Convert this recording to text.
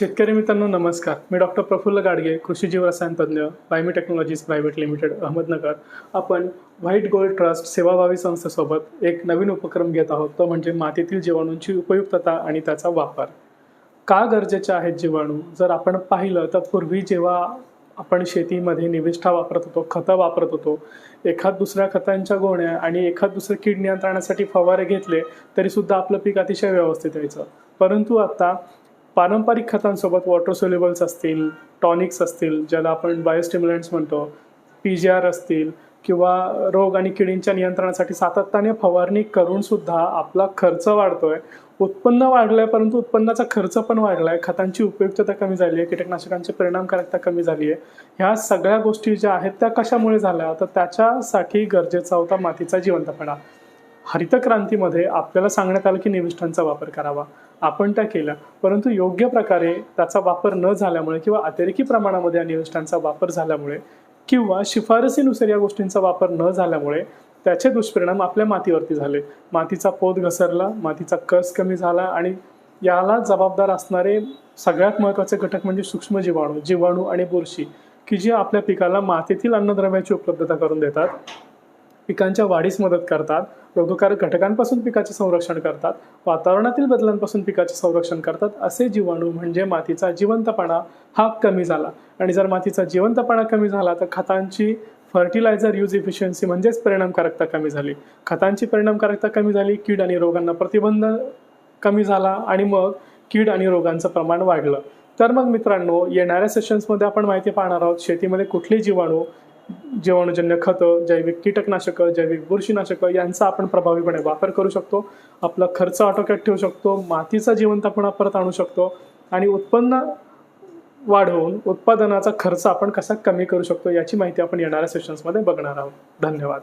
शेतकरी मित्रांनो नमस्कार. मी डॉक्टर प्रफुल्ल गाडगे कृषी जीवरसायन तज्ज्ञ बायमी टेक्नॉलॉजीज प्रायव्हेट लिमिटेड अहमदनगर. आपण व्हाईट गोल्ड ट्रस्ट सेवाभावी संस्थेसोबत एक नवीन उपक्रम घेत आहोत. तो म्हणजे मातीतील जीवाणूंची उपयुक्तता आणि त्याचा वापर. का गरजेचे आहेत जीवाणू? जर आपण पाहिलं तर पूर्वी जेव्हा आपण शेतीमध्ये निविष्ठा वापरत होतो खतं वापरत होतो एखाद दुसऱ्या खतांच्या गोण्या आणि एखाद दुसरं कीड नियंत्रणासाठी फवारे घेतले तरीसुद्धा आपलं पीक अतिशय व्यवस्थित यायचं. परंतु आता पारंपरिक खतांसोबत वॉटर सोल्युबल्स असतील टॉनिक्स असतील ज्याला आपण बायोस्टिम्युलंट्स म्हणतो पी जी आर असतील किंवा रोग आणि किडींच्या नियंत्रणासाठी सातत्याने फवारणी करून सुद्धा आपला खर्च वाढतोय. उत्पन्न वाढलंय परंतु उत्पन्नाचा खर्च पण वाढलाय. खतांची उपयुक्तता कमी झाली आहे कीटकनाशकांची परिणामकारकता कमी झाली आहे ह्या सगळ्या गोष्टी ज्या आहेत त्या कशामुळे झाल्या? तर त्याच्यासाठी गरजेचा होता मातीचा जिवंतपणा. हरितक्रांतीमध्ये आपल्याला सांगण्यात आलं की निविष्ठांचा वापर करावा. आपण त्या केल्या. परंतु योग्य प्रकारे त्याचा वापर न झाल्यामुळे किंवा अतिरेकी प्रमाणामध्ये या निविष्ठांचा वापर झाल्यामुळे किंवा शिफारसीनुसार या गोष्टींचा वापर न झाल्यामुळे त्याचे दुष्परिणाम आपल्या मातीवरती झाले. मातीचा पोत घसरला मातीचा कस कमी झाला आणि याला जबाबदार असणारे सगळ्यात महत्त्वाचे घटक म्हणजे सूक्ष्म जीवाणू जीवाणू आणि बुरशी की जे आपल्या पिकाला मातीतील अन्नद्रव्याची उपलब्धता करून देतात. पिकांच्या वाढीस मदत करतात रोगकारक घटकांपासून पिकाचे संरक्षण करतात वातावरणातील बदलांपासून पिकाचे संरक्षण करतात असे जीवाणू म्हणजे मातीचा जिवंतपणा हा कमी झाला. आणि जर मातीचा जिवंतपणा कमी झाला तर खतांची फर्टिलायझर यूज इफिशियन्सी म्हणजेच परिणामकारकता कमी झाली. खतांची परिणामकारकता कमी झाली कीड आणि रोगांना प्रतिबंध कमी झाला आणि मग कीड आणि रोगांचं प्रमाण वाढलं. तर मग मित्रांनो येणाऱ्या सेशन्समध्ये आपण माहिती पाहणार आहोत शेतीमध्ये कुठले जीवाणू जीवाणूजन्य खतं जैविक कीटकनाशकं जैविक बुरशीनाशकं यांचा आपण प्रभावीपणे वापर करू शकतो. आपला खर्च आटोक्यात ठेवू शकतो. मातीचा जिवंतपणा परत आणू शकतो. आणि उत्पन्न वाढवून उत्पादनाचा खर्च आपण कसा कमी करू शकतो याची माहिती आपण येणाऱ्या सेशन्समध्ये बघणार आहोत. धन्यवाद.